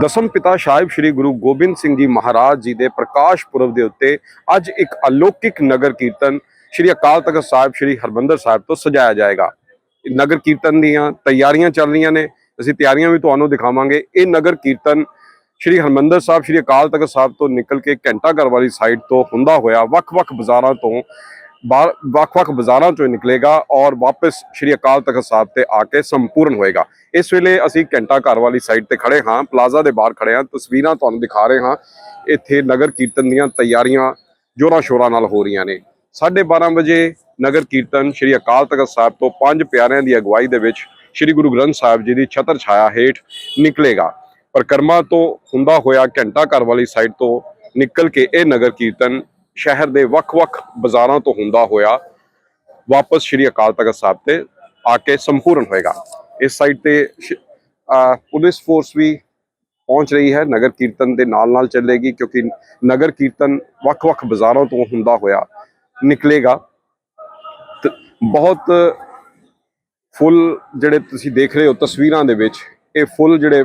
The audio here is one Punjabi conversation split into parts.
ਦਸਮ ਪਿਤਾ ਸਾਹਿਬ ਸ੍ਰੀ ਗੁਰੂ ਗੋਬਿੰਦ ਸਿੰਘ ਜੀ ਮਹਾਰਾਜ ਜੀ ਦੇ ਪ੍ਰਕਾਸ਼ ਪੁਰਬ ਦੇ ਉੱਤੇ ਅੱਜ ਇੱਕ ਅਲੌਕਿਕ ਨਗਰ ਕੀਰਤਨ ਸ੍ਰੀ ਅਕਾਲ ਤਖਤ ਸਾਹਿਬ ਸ੍ਰੀ ਹਰਮੰਦਰ ਸਾਹਿਬ ਤੋਂ ਸਜਾਇਆ ਜਾਏਗਾ। ਨਗਰ ਕੀਰਤਨ ਦੀਆਂ ਤਿਆਰੀਆਂ ਚੱਲ ਰਹੀਆਂ ਨੇ। ਅਸੀਂ ਤਿਆਰੀਆਂ ਵੀ ਤੁਹਾਨੂੰ ਦਿਖਾਵਾਂਗੇ। ਇਹ ਨਗਰ ਕੀਰਤਨ ਸ੍ਰੀ ਹਰਮੰਦਰ ਸਾਹਿਬ, ਸ੍ਰੀ ਅਕਾਲ ਤਖਤ ਸਾਹਿਬ ਤੋਂ ਨਿਕਲ ਕੇ ਘੰਟਾ ਘਰ ਵਾਲੀ ਸਾਈਡ ਤੋਂ ਹੁੰਦਾ ਹੋਇਆ ਵੱਖ-ਵੱਖ ਬਾਜ਼ਾਰਾਂ ਤੋਂ ਵੱਖ-ਵੱਖ ਬਾਜ਼ਾਰਾਂ ਚੋਂ ਨਿਕਲੇਗਾ ਔਰ ਵਾਪਸ ਸ੍ਰੀ ਅਕਾਲ ਤਖਤ ਸਾਹਿਬ ਤੇ ਆ ਕੇ ਸੰਪੂਰਨ ਹੋਏਗਾ। ਇਸ ਵੇਲੇ ਅਸੀਂ ਘੰਟਾ ਘਰ ਵਾਲੀ ਸਾਈਡ ਤੇ ਖੜੇ ਹਾਂ ਪਲਾਜ਼ਾ ਦੇ ਬਾਹਰ ਖੜੇ ਹਾਂ, ਤਸਵੀਰਾਂ ਤੁਹਾਨੂੰ ਦਿਖਾ ਰਹੇ ਹਾਂ। ਇੱਥੇ ਨਗਰ ਕੀਰਤਨ ਦੀਆਂ ਤਿਆਰੀਆਂ ਜੋਰਾਂ ਸ਼ੋਰਾਂ ਨਾਲ ਹੋ ਰਹੀਆਂ ਨੇ। 12:30 ਵਜੇ ਨਗਰ ਕੀਰਤਨ ਸ੍ਰੀ ਅਕਾਲ ਤਖਤ ਸਾਹਿਬ ਤੋਂ ਪੰਜ ਪਿਆਰਿਆਂ ਦੀ ਅਗਵਾਈ ਦੇ ਵਿੱਚ ਸ੍ਰੀ ਗੁਰੂ ਗ੍ਰੰਥ ਸਾਹਿਬ ਜੀ ਦੀ ਛਤਰ ਛਾਇਆ ਹੇਠ ਨਿਕਲੇਗਾ। ਪਰਿਕਰਮਾ ਤੋਂ ਹੁੰਦਾ ਹੋਇਆ ਘੰਟਾ ਘਰ ਵਾਲੀ ਸਾਈਡ ਤੋਂ ਨਿਕਲ ਕੇ ਇਹ ਨਗਰ ਕੀਰਤਨ ਸ਼ਹਿਰ ਦੇ ਵੱਖ-ਵੱਖ ਬਾਜ਼ਾਰਾਂ ਤੋਂ ਹੁੰਦਾ ਹੋਇਆ ਵਾਪਸ ਸ੍ਰੀ ਅਕਾਲ ਤਖਤ ਸਾਹਿਬ ਤੇ ਆ ਕੇ ਸੰਪੂਰਨ ਹੋਏਗਾ। ਇਸ ਸਾਈਡ ਤੇ ਸ਼- ਪੁਲਿਸ ਫੋਰਸ ਵੀ ਪਹੁੰਚ ਰਹੀ ਹੈ, ਨਗਰ ਕੀਰਤਨ ਦੇ ਨਾਲ-ਨਾਲ ਚੱਲੇਗੀ ਕਿਉਂਕਿ ਨਗਰ ਕੀਰਤਨ ਵੱਖ-ਵੱਖ ਬਾਜ਼ਾਰਾਂ ਤੋਂ ਹੁੰਦਾ ਹੋਇਆ ਨਿਕਲੇਗਾ। ਤੇ ਬਹੁਤ ਫੁੱਲ ਜਿਹੜੇ ਤੁਸੀਂ ਦੇਖ ਰਹੇ ਹੋ ਤਸਵੀਰਾਂ ਦੇ ਵਿੱਚ, ਇਹ ਫੁੱਲ ਜਿਹੜੇ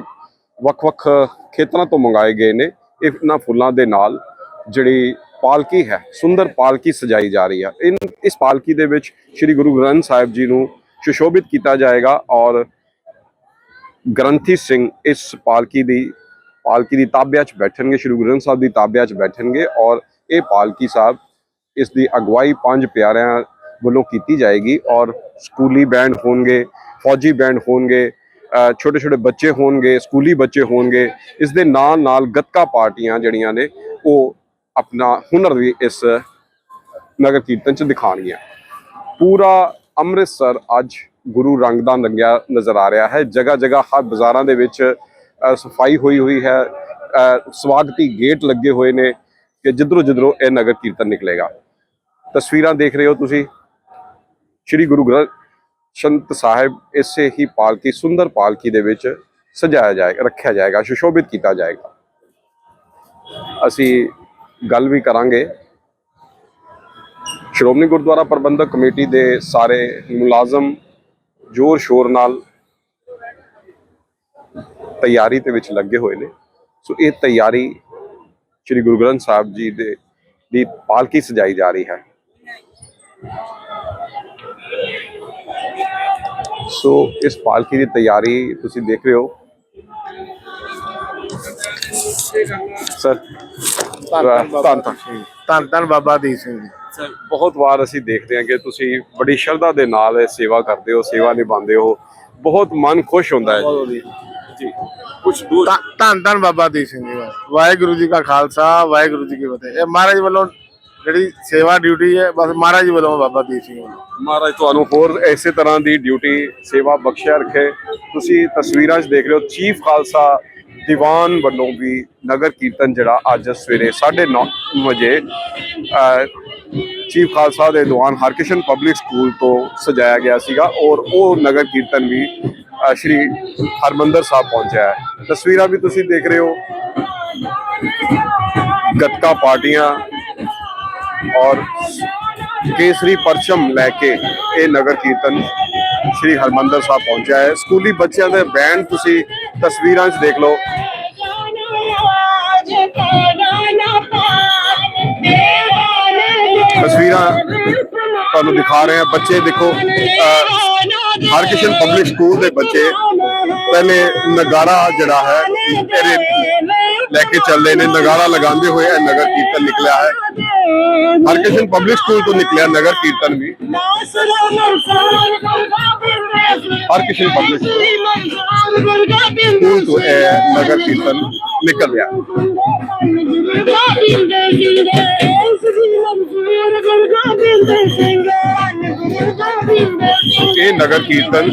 ਵੱਖ-ਵੱਖ ਖੇਤਰਾਂ ਤੋਂ ਮੰਗਾਏ ਗਏ ਨੇ, ਇਹਨਾਂ ਫੁੱਲਾਂ ਦੇ ਨਾਲ ਜਿਹੜੀ ਪਾਲਕੀ ਹੈ, ਸੁੰਦਰ ਪਾਲਕੀ ਸਜਾਈ ਜਾ ਰਹੀ ਹੈ। ਇਨ, ਇਸ ਪਾਲਕੀ ਦੇ ਵਿੱਚ ਸ੍ਰੀ ਗੁਰੂ ਗ੍ਰੰਥ ਸਾਹਿਬ ਜੀ ਨੂੰ ਸੁਸ਼ੋਭਿਤ ਕੀਤਾ ਜਾਏਗਾ ਔਰ ਗ੍ਰੰਥੀ ਸਿੰਘ ਇਸ ਪਾਲਕੀ ਦੀ ਪਾਲਕੀ ਦੀ ਤਾਬਿਆ 'ਚ ਬੈਠਣਗੇ, ਸ੍ਰੀ ਗੁਰੂ ਗ੍ਰੰਥ ਸਾਹਿਬ ਦੀ ਤਾਬਿਆ 'ਚ ਬੈਠਣਗੇ ਔਰ ਇਹ ਪਾਲਕੀ ਸਾਹਿਬ ਇਸ ਦੀ ਅਗਵਾਈ ਪੰਜ ਪਿਆਰਿਆਂ ਵੱਲੋਂ ਕੀਤੀ ਜਾਏਗੀ ਔਰ ਸਕੂਲੀ ਬੈਂਡ ਹੋਣਗੇ, ਫੌਜੀ ਬੈਂਡ ਹੋਣਗੇ ਛੋਟੇ ਛੋਟੇ ਬੱਚੇ ਹੋਣਗੇ, ਸਕੂਲੀ ਬੱਚੇ ਹੋਣਗੇ। ਇਸ ਦੇ ਨਾਲ ਨਾਲ ਗੱਤਕਾ ਪਾਰਟੀਆਂ ਜਿਹੜੀਆਂ ਨੇ, ਉਹ ਆਪਣਾ ਹੁਨਰ ਵੀ ਇਸ ਨਗਰ ਕੀਰਤਨ ਚ ਦਿਖਾਣਗੀਆਂ ਪੂਰਾ ਅੰਮ੍ਰਿਤਸਰ ਅੱਜ ਗੁਰੂ ਰੰਗ ਦਾ ਰੰਗਿਆ ਨਜ਼ਰ ਆ ਰਿਹਾ ਹੈ। ਜਗ੍ਹਾ ਜਗ੍ਹਾ ਹਰ ਬਾਜ਼ਾਰਾਂ ਦੇ ਵਿੱਚ ਸਫ਼ਾਈ ਹੋਈ ਹੋਈ ਹੈ। ਸਵਾਗਤੀ ਗੇਟ ਲੱਗੇ ਹੋਏ ਨੇ ਕਿ ਜਿੱਧਰੋਂ ਜਿੱਧਰੋਂ ਇਹ ਨਗਰ ਕੀਰਤਨ ਨਿਕਲੇਗਾ। ਤਸਵੀਰਾਂ ਦੇਖ ਰਹੇ ਹੋ ਤੁਸੀਂ। ਸ੍ਰੀ ਗੁਰੂ ਗ੍ਰੰਥ ਸੰਤ ਸਾਹਿਬ ਇਸੇ ਹੀ ਪਾਲਕੀ, ਸੁੰਦਰ ਪਾਲਕੀ ਦੇ ਵਿੱਚ ਸਜਾਇਆ ਜਾਏਗਾ ਰੱਖਿਆ ਜਾਏਗਾ, ਸੁਸ਼ੋਭਿਤ ਕੀਤਾ ਜਾਏਗਾ। ਅਸੀਂ ਗੱਲ ਵੀ ਕਰਾਂਗੇ। ਸ਼੍ਰੋਮਣੀ ਗੁਰਦੁਆਰਾ ਪ੍ਰਬੰਧਕ ਕਮੇਟੀ ਦੇ ਸਾਰੇ ਮੁਲਾਜ਼ਮ ਜ਼ੋਰ ਸ਼ੋਰ ਨਾਲ ਤਿਆਰੀ ਦੇ ਵਿੱਚ ਲੱਗੇ ਹੋਏ ਨੇ। ਸੋ ਇਹ ਤਿਆਰੀ ਸ੍ਰੀ ਗੁਰੂ ਗ੍ਰੰਥ ਸਾਹਿਬ ਜੀ ਦੇ, ਦੀ ਪਾਲਕੀ ਸਜਾਈ ਜਾ ਰਹੀ ਹੈ। ਸੋ ਇਸ ਪਾਲਕੀ ਦੀ ਤਿਆਰੀ ਤੁਸੀਂ ਦੇਖ ਰਹੇ ਹੋ। ਸਰ ਧੰਨ ਧੰਨ ਧੰਨ ਧੰਨ ਬਾਬਾ ਦੀਪ ਸਿੰਘ ਜੀ। ਸਰ ਬਹੁਤ ਵਾਰ ਅਸੀਂ ਦੇਖਦੇ ਹਾਂ ਕਿ ਤੁਸੀਂ ਬੜੀ ਸ਼ਰਧਾ ਦੇ ਨਾਲ ਇਹ ਸੇਵਾ ਕਰਦੇ ਹੋ ਸੇਵਾ ਨਿਭਾਉਂਦੇ ਹੋ। ਬਹੁਤ ਮਨ ਖੁਸ਼ ਹੁੰਦਾ ਹੈ ਜੀ। ਜੀ। ਕੁਝ ਦੂਰ ਧੰਨ- ਧੰਨ ਧੰਨ ਬਾਬਾ ਦੀਪ ਸਿੰਘ ਜੀ ਵਾਹਿਗੁਰੂ ਜੀ ਕਾ ਖਾਲਸਾ ਵਾਹਿਗੁਰੂ ਜੀ ਕੀ ਫਤਿਹ। ਇਹ ਮਹਾਰਾਜ ਵੱਲੋਂ ਜਿਹੜੀ ਸੇਵਾ ਡਿਊਟੀ ਹੈ ਬਸ ਮਹਾਰਾਜ ਵੱਲੋਂ ਬਾਬਾ ਦੀਪ ਸਿੰਘ ਮਹਾਰਾਜ ਤੁਹਾਨੂੰ ਹੋਰ ਇਸੇ ਤਰ੍ਹਾਂ ਦੀ ਡਿਊਟੀ ਸੇਵਾ ਬਖਸ਼ਿਆ ਰੱਖੇ। ਤੁਸੀਂ ਤਸਵੀਰਾਂ 'ਚ ਦੇਖ ਰਹੇ ਹੋ ਚੀਫ ਖਾਲਸਾ ਦੀਵਾਨ ਵੱਲੋਂ ਵੀ ਨਗਰ ਕੀਰਤਨ ਜਿਹੜਾ ਅੱਜ ਸਵੇਰੇ 9:30 ਵਜੇ ਚੀਫ ਖਾਲਸਾ ਦੇ ਦੀਵਾਨ ਹਰਕਿਸ਼ਨ ਪਬਲਿਕ ਸਕੂਲ ਤੋਂ ਸਜਾਇਆ ਗਿਆ ਸੀਗਾ ਔਰ ਉਹ ਨਗਰ ਕੀਰਤਨ ਵੀ ਸ਼੍ਰੀ ਹਰਮੰਦਰ ਸਾਹਿਬ ਪਹੁੰਚਿਆ ਹੈ। ਤਸਵੀਰਾਂ ਵੀ ਤੁਸੀਂ ਦੇਖ ਰਹੇ ਹੋ। ਗੱਤਕਾ ਪਾਰਟੀਆਂ ਔਰ ਕੇਸਰੀ ਪਰਚਮ ਲੈ ਕੇ ਇਹ ਨਗਰ ਕੀਰਤਨ ਸ਼੍ਰੀ ਹਰਮੰਦਰ ਸਾਹਿਬ ਪਹੁੰਚਿਆ ਹੈ। ਸਕੂਲੀ ਬੱਚਿਆਂ ਦੇ ਬੈਂਡ ਤੁਸੀਂ ਤਸਵੀਰਾਂ 'ਚ ਦੇਖ ਲਓ। ਤਸਵੀਰਾਂ ਤੁਹਾਨੂੰ ਦਿਖਾ ਰਹੇ ਹਾਂ। ਬੱਚੇ ਦੇਖੋ ਅਹ, ਹਰਕਿਸ਼ਨ ਪਬਲਿਕ ਸਕੂਲ ਦੇ ਬੱਚੇ ਪਹਿਲੇ ਨਗਾਰਾ ਜਿਹੜਾ ਹੈ ਲੈ ਕੇ ਚੱਲਦੇ ਨੇ ਨਗਾਰਾ ਲਗਾਉਂਦੇ ਹੋਏ ਇਹ ਨਗਰ ਕੀਰਤਨ ਨਿਕਲਿਆ ਹੈ। ਹਰਕਿਸ਼ਨ ਪਬਲਿਕ ਸਕੂਲ ਤੋਂ ਨਿਕਲਿਆ ਨਗਰ ਕੀਰਤਨ ਵੀ। ਹਰਕਿਸ਼ਨ ਪਬਲਿਕ ਸਕੂਲ ਤੋਂ ਇਹ ਨਗਰ ਕੀਰਤਨ ਨਿਕਲ ਰਿਹਾ ਇਹ ਨਗਰ ਕੀਰਤਨ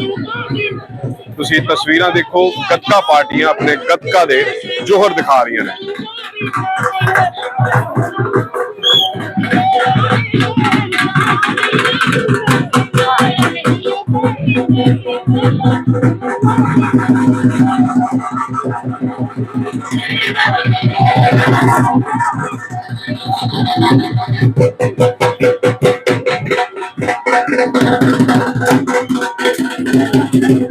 ਤੁਸੀਂ ਤਸਵੀਰਾਂ ਦੇਖੋ ਗੱਤਕਾ ਪਾਰਟੀਆਂ ਆਪਣੇ ਗੱਤਕਾ ਦੇ ਜੋਹਰ ਦਿਖਾ ਰਹੀਆਂ ਨੇ Thank you.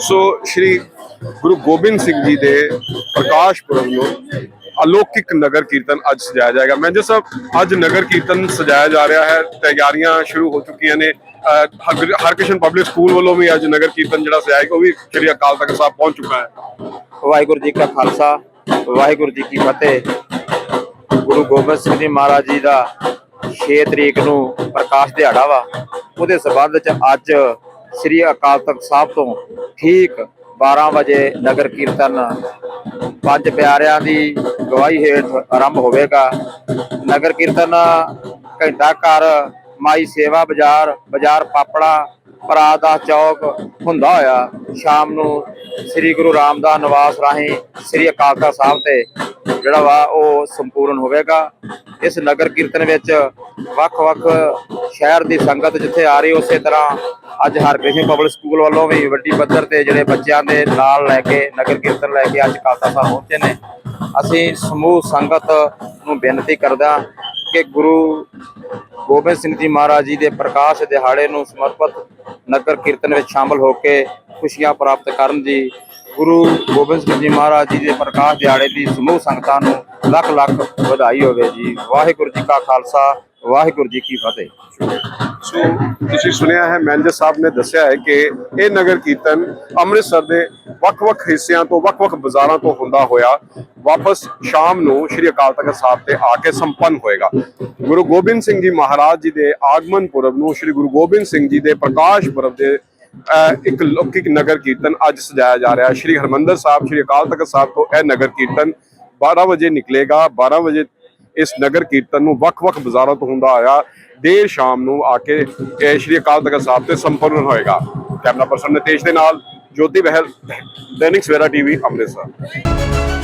ਸੋ ਸ਼੍ਰੀ ਗੁਰੂ ਗੋਬਿੰਦ ਸਿੰਘ ਜੀ ਦੇ ਪ੍ਰਕਾਸ਼ ਪੁਰਬ ਨੂੰ ਅਲੌਕਿਕ ਨਗਰ ਕੀਰਤਨ ਅੱਜ ਸਜਾਇਆ ਜਾਏਗਾ। ਮੈਨੇਜਰ ਸਾਹਿਬ, ਅੱਜ ਨਗਰ ਕੀਰਤਨ ਸਜਾਇਆ ਜਾ ਰਿਹਾ ਹੈ, ਤਿਆਰੀਆਂ ਸ਼ੁਰੂ ਹੋ ਚੁੱਕੀਆਂ ਨੇ। ਹਰਕ੍ਰਿਸ਼ਨ ਪਬਲਿਕ ਸਕੂਲ ਵੱਲੋਂ ਵੀ ਅੱਜ ਨਗਰ ਕੀਰਤਨ ਜਿਹੜਾ ਸਜਾਏਗਾ ਉਹ ਵੀ ਸ਼੍ਰੀ ਅਕਾਲ ਤਖਤ ਸਾਹਿਬ ਪਹੁੰਚ ਚੁੱਕਾ ਹੈ। ਵਾਹਿਗੁਰੂ ਜੀ ਕਾ ਖਾਲਸਾ, ਵਾਹਿਗੁਰੂ ਜੀ ਕੀ ਫਤਿਹ। ਗੁਰੂ ਗੋਬਿੰਦ ਸਿੰਘ ਜੀ ਮਹਾਰਾਜ ਜੀ ਦਾ 6 ਤਰੀਕ ਨੂੰ ਪ੍ਰਕਾਸ਼ ਦਿਹਾੜਾ ਵਾ। ਉਹਦੇ ਸਬੰਧ ਚ ਅੱਜ ਸ੍ਰੀ ਅਕਾਲ ਤਖਤ ਸਾਹਿਬ ਤੋਂ ਠੀਕ 12 ਵਜੇ ਨਗਰ ਕੀਰਤਨ ਪੰਜ ਪਿਆਰਿਆਂ ਦੀ ਗਵਾਹੀ ਹੇਠ ਆਰੰਭ ਹੋਵੇਗਾ। ਨਗਰ ਕੀਰਤਨ ਘੰਟਾ ਘਰ ਮਾਈ ਸੇਵਾ ਬਾਜ਼ਾਰ ਬਾਜ਼ਾਰ ਪਾਪੜਾ ਪਰਾਦਾ ਚੌਕ ਹੁੰਦਾ ਹੋਇਆ। ਸ਼ਾਮ ਨੂੰ ਸ੍ਰੀ ਗੁਰੂ ਰਾਮਦਾਸ ਨਿਵਾਸ ਰਾਹੀਂ ਸ੍ਰੀ ਅਕਾਲ ਤਖਤ ਸਾਹਿਬ ਤੇ ਜਿਹੜਾ ਵਾ ਉਹ ਸੰਪੂਰਨ ਹੋਵੇਗਾ। ਇਸ ਨਗਰ ਕੀਰਤਨ ਵਿੱਚ ਵੱਖ-ਵੱਖ ਸ਼ਹਿਰ ਦੀ ਸੰਗਤ ਜਿੱਥੇ ਆ ਰਹੀ, ਉਸੇ ਤਰ੍ਹਾਂ ਅੱਜ ਹਰਕ੍ਰਿਸ਼ਨ ਪਬਲਿਕ ਸਕੂਲ ਵੱਲੋਂ ਵੀ ਵੱਡੀ ਪੱਧਰ ਤੇ ਜਿਹੜੇ ਬੱਚਿਆਂ ਦੇ ਨਾਲ ਲੈ ਕੇ, ਨਗਰ ਕੀਰਤਨ ਲੈ ਕੇ ਅੱਜ ਅਕਾਲ ਸਾਹਿਬ ਪਹੁੰਚੇ ਨੇ। ਅਸੀਂ ਸਮੂਹ ਸੰਗਤ ਨੂੰ ਬੇਨਤੀ ਕਰਦਾ ਕਿ ਗੁਰੂ ਗੋਬਿੰਦ ਸਿੰਘ ਜੀ ਮਹਾਰਾਜ ਜੀ ਦੇ ਪ੍ਰਕਾਸ਼ ਦਿਹਾੜੇ ਨੂੰ ਸਮਰਪਿਤ ਨਗਰ ਕੀਰਤਨ ਵਿੱਚ ਸ਼ਾਮਲ ਹੋ ਕੇ ਖੁਸ਼ੀਆਂ ਪ੍ਰਾਪਤ ਕਰਨ ਜੀ ਗੁਰੂ ਗੋਬਿੰਦ ਸਿੰਘ ਜੀ ਮਹਾਰਾਜ ਜੀ ਦੇ ਪ੍ਰਕਾਸ਼ ਦਿਹਾੜੇ ਦੀ ਸਮੂਹ ਸੰਗਤਾਂ ਨੂੰ ਲੱਖ ਲੱਖ ਵਧਾਈ ਹੋਵੇ ਜੀ। ਵਾਹਿਗੁਰੂ ਜੀ ਕਾ ਖਾਲਸਾ ਵਾਹਿਗੁਰੂ ਜੀ ਕੀ ਫਤਿਹ। ਸੋ, ਤੁਸੀਂ ਸੁਣਿਆ ਹੈ, ਮੈਨੇਜਰ ਸਾਹਿਬ ਨੇ ਦੱਸਿਆ ਹੈ ਕਿ ਇਹ ਨਗਰ ਕੀਰਤਨ ਅੰਮ੍ਰਿਤਸਰ ਦੇ ਵੱਖ-ਵੱਖ ਹਿੱਸਿਆਂ ਤੋਂ, ਵੱਖ-ਵੱਖ ਬਾਜ਼ਾਰਾਂ ਤੋਂ ਹੁੰਦਾ ਹੋਇਆ ਵਾਪਸ ਸ਼ਾਮ ਨੂੰ ਸ਼੍ਰੀ ਅਕਾਲ ਤਖਤ ਸਾਹਿਬ ਤੇ ਆ ਕੇ ਸੰਪੰਨ ਹੋਏਗਾ। ਗੁਰੂ ਗੋਬਿੰਦ ਸਿੰਘ ਜੀ ਮਹਾਰਾਜ ਜੀ ਦੇ ਆਗਮਨ ਪੁਰਬ ਨੂੰ ਸ਼੍ਰੀ ਗੁਰੂ ਗੋਬਿੰਦ ਸਿੰਘ ਜੀ ਦੇ ਪ੍ਰਕਾਸ਼ ਪੁਰਬ ਦੇ ਇੱਕ ਲੌਕਿਕ ਨਗਰ ਕੀਰਤਨ ਅੱਜ ਸਜਾਇਆ ਜਾ ਰਿਹਾ। ਹੈ ਸ਼੍ਰੀ ਹਰਮੰਦਰ ਸਾਹਿਬ, ਸ਼੍ਰੀ ਅਕਾਲ ਤਖਤ ਸਾਹਿਬ ਤੋਂ ਇਹ ਨਗਰ ਕੀਰਤਨ 12 ਵਜੇ ਨਿਕਲੇਗਾ 12 ਵਜੇ ਇਸ ਨਗਰ ਕੀਰਤਨ ਨੂੰ ਵੱਖ-ਵੱਖ ਬਾਜ਼ਾਰਾਂ ਤੋਂ ਹੁੰਦਾ ਆਇਆ। ਦੇਰ ਸ਼ਾਮ ਨੂੰ ਆ ਕੇ ਸ਼੍ਰੀ ਅਕਾਲ ਤਖਤ ਸਾਹਿਬ ਤੇ ਸੰਪੂਰਨ ਹੋਏਗਾ। ਕੈਮਰਾ ਪਰਸਨ ਨਿਤੇਸ਼ ਦੇ ਨਾਲ ਜੋਤੀ ਬਹਿਲ, ਦੈਨਿਕ ਸਵੇਰਾ ਟੀਵੀ ਅੰਮ੍ਰਿਤਸਰ।